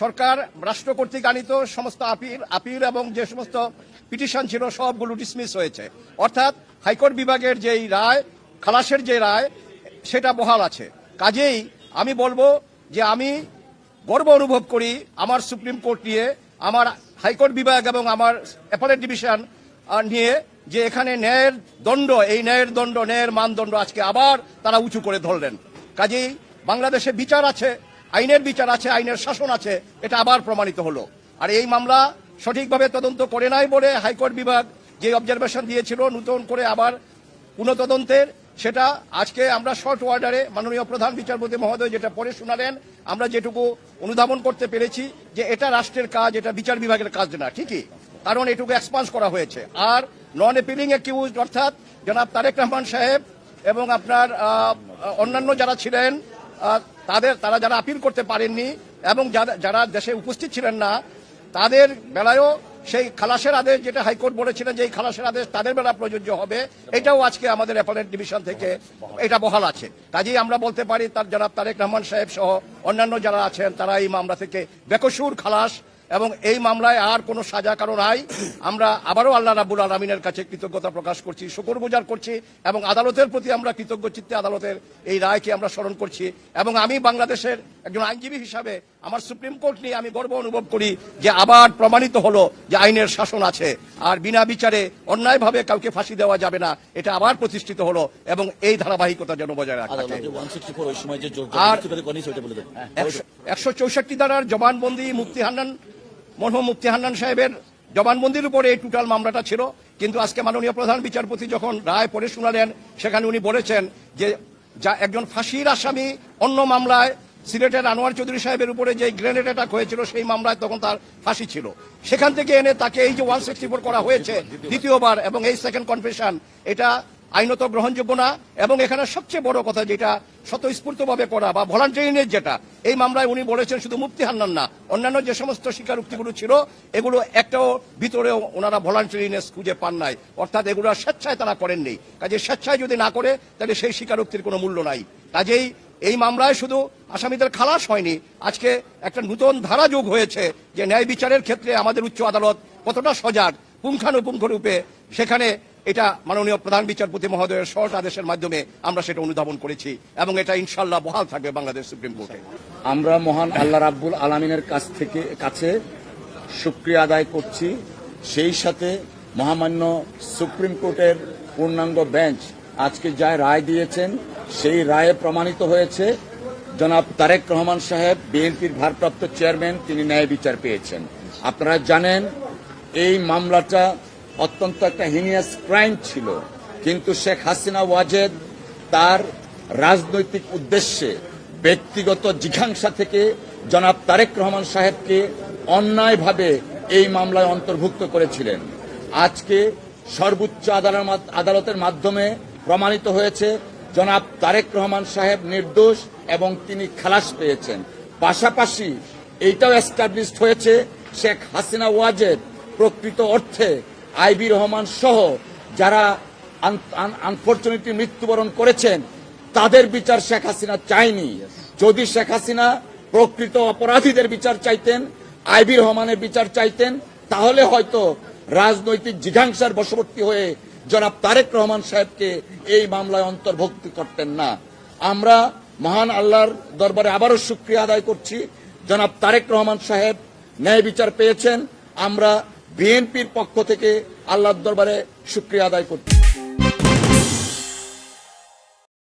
সরকার, রাষ্ট্র কর্তৃক আনিত সমস্ত আপিল আপিল এবং যে সমস্ত পিটিশন ছিল সবগুলো ডিসমিস হয়েছে। অর্থাৎ হাইকোর্ট বিভাগের যেই রায়, খালাসের যে রায়, সেটা বহাল আছে। কাজেই আমি বলব যে আমি গর্ব অনুভব করি আমার সুপ্রিম কোর্ট নিয়ে, আমার হাইকোর্ট বিভাগ এবং আমার অ্যাপালেট ডিভিশন নিয়ে যে এখানে ন্যায়ের দণ্ড, এই ন্যায়ের দণ্ড, ন্যায়ের মানদণ্ড আজকে আবার তারা উঁচু করে ধরলেন। কাজেই বাংলাদেশে বিচার আছে আইনের বিচার আছে, আইনের শাসন আছে, এটা আবার প্রমাণিত হলো। আর এই মামলা সঠিকভাবে তদন্ত করে নাই বলে হাইকোর্ট বিভাগ যে অবজারভেশন দিয়েছিল, নতুন করে আবার পুনঃতদন্তের, সেটা আজকে আমরা শর্ট অর্ডারে মাননীয় প্রধান বিচারপতি মহোদয় যেটা পরে শোনালেন, আমরা যেটুকু অনুধাবন করতে পেরেছি যে এটা রাষ্ট্রের কাজ, এটা বিচার বিভাগের কাজ না, ঠিকই। কারণ এটুকু এক্সপান্স করা হয়েছে। আর নন এপিলিং অ্যাকিউজ অর্থাৎ জনাব তারেক রহমান সাহেব এবং আপনার অন্যান্য যারা ছিলেন তাদের, তারা যারা আপিল করতে পারেননি এবং যারা- দেশে উপস্থিত ছিলেন না, তাদের বেলায়ও সেই খালাসের আদেশ যেটা হাইকোর্ট বলেছিলেন যে এই খালাসের আদেশ তাদের বেলা প্রযোজ্য হবে, এটাও আজকে আমাদের অ্যাপালেট ডিভিশন থেকে এটা বহাল আছে। কাজেই আমরা বলতে পারি তার যারা তারেক রহমান সাহেব সহ অন্যান্য যারা আছেন, তারা এই মামলা থেকে বেকসুর খালাস এবং এই মামলায় আর কোনো সাজা কারণ নাই। আমরা আবারও আল্লাহ রাবুল আলমিনের কাছে কৃতজ্ঞতা প্রকাশ করছি শুকর গুজার করছি এবং আদালতের প্রতি আমরা কৃতজ্ঞ চিত্তে আদালতের এই রায়কে আমরা স্মরণ করছি। এবং আমি বাংলাদেশের একজন আইনজীবী হিসাবে আমার সুপ্রিম কোর্ট নিয়ে আমি গর্ব অনুভব করি যে আবার প্রমাণিত হলো যে আইনের শাসন আছে। আর বিনা বিচারে অন্যায়ভাবে কাউকে ফাঁসি দেওয়া যাবে না এটা আবার প্রতিষ্ঠিত হলো এবং এই ধারাবাহিকতা যেন বজায় রাখা আর- একশো চৌষট্টি ধারার জবানবন্দি মুফতি হান্নান মরহুম মুফতি হান্নান সাহেবের জবানবন্দির উপরে এই টোটাল মামলাটা ছিল। কিন্তু আজকে মাননীয় প্রধান বিচারপতি যখন রায় পড়ে শোনালেন, সেখানে উনি বলেছেন যে যা একজন ফাঁসির আসামি অন্য মামলায় সিলেটের আনোয়ার চৌধুরী সাহেবের উপরে যে গ্রেনেড অ্যাটাক হয়েছিল, সেই মামলায় তখন তার ফাঁসি ছিল। সেখান থেকে এনে তাকে এই যে ওয়ান সিক্সটি ফোর করা হয়েছে, দ্বিতীয়বার এবং এই সেকেন্ড কনফেশন এটা আইনত গ্রহণযোগ্য না, এবং এখানে সবচেয়ে বড় কথা যেটা, স্বতঃস্ফূর্তভাবে করা বা ভলান্টারিনের যেটা, এই মামলায় উনি বলেছেন শুধু মুক্তি হান্নান না, অন্যান্য যে সমস্ত স্বীকারোক্তিগুলো ছিল, এগুলো একটাও ভিতরেও ওনারা ভলান্টারিনেস খুঁজে পান নাই। অর্থাৎ এগুলো স্বেচ্ছায় তারা করেননি কাজে স্বেচ্ছায় যদি না করে, তাহলে সেই স্বীকারোক্তির কোনো মূল্য নাই। কাজেই এই মামলায় শুধু আসামিদের খালাস হয়নি, আজকে একটা নতুন ধারা যোগ হয়েছে যে ন্যায় বিচারের ক্ষেত্রে আমাদের উচ্চ আদালত কতটা সজাগ, পুঙ্খানুপুঙ্খ রূপে সেখানে এটা মাননীয় প্রধান বিচারপতি মহোদয়ের শর্ট আদেশের মাধ্যমে আমরা সেটা অনুধাবন করেছি এবং এটা ইনশাল্লাহ বহাল থাকবে বাংলাদেশ সুপ্রিম কোর্টে। আমরা মহান আল্লাহ রাব্বুল আলমিনের কাছ থেকে, কাছে শুক্রিয়া আদায় করছি। সেই সাথে মহামান্য সুপ্রিম কোর্টের পূর্ণাঙ্গ বেঞ্চ আজকে যা রায় দিয়েছেন, সেই রায়ে প্রমাণিত হয়েছে। জনাব তারেক রহমান সাহেব, বিএনপির ভারপ্রাপ্ত চেয়ারম্যান, তিনি ন্যায় বিচার পেয়েছেন। আপনারা জানেন, এই মামলাটা অত্যন্ত একটা হিনিয়াস ক্রাইম ছিল। কিন্তু শেখ হাসিনা ওয়াজেদ তার রাজনৈতিক উদ্দেশ্যে ব্যক্তিগত জিঘাংসা থেকে জনাব তারেক রহমান সাহেবকে অন্যায়ভাবে এই মামলায় অন্তর্ভুক্ত করেছিলেন। আজকে সর্বোচ্চ আদালত- আদালতের মাধ্যমে প্রমাণিত হয়েছে, জনাব তারেক রহমান সাহেব নির্দোষ এবং তিনি খালাস পেয়েছেন। পাশাপাশি এইটাও এস্টাবলিশড হয়েছে, শেখ হাসিনা ওয়াজেদ প্রকৃত অর্থে আইবি রহমান সহ যারা আনফর্চুনেটলি মৃত্যুবরণ করেছেন, তাদের বিচার শেখ হাসিনা চায়নি। যদি শেখ হাসিনা প্রকৃত অপরাধীদের বিচার চাইতেন, আইবি রহমানের বিচার চাইতেন, তাহলে হয়তো রাজনৈতিক জিঘাংসার বশবর্তী হয়ে জনাব তারেক রহমান সাহেবকে এই মামলায় অন্তর্ভুক্ত করতেন না। আমরা মহান আল্লাহর দরবারে আবারও শুক্রিয়া আদায় করছি। জনাব তারেক রহমান সাহেব ন্যায় বিচার পেয়েছেন। আমরা বিএনপির পক্ষ থেকে আল্লাহর দরবারে শুক্রিয়া আদায় করছি।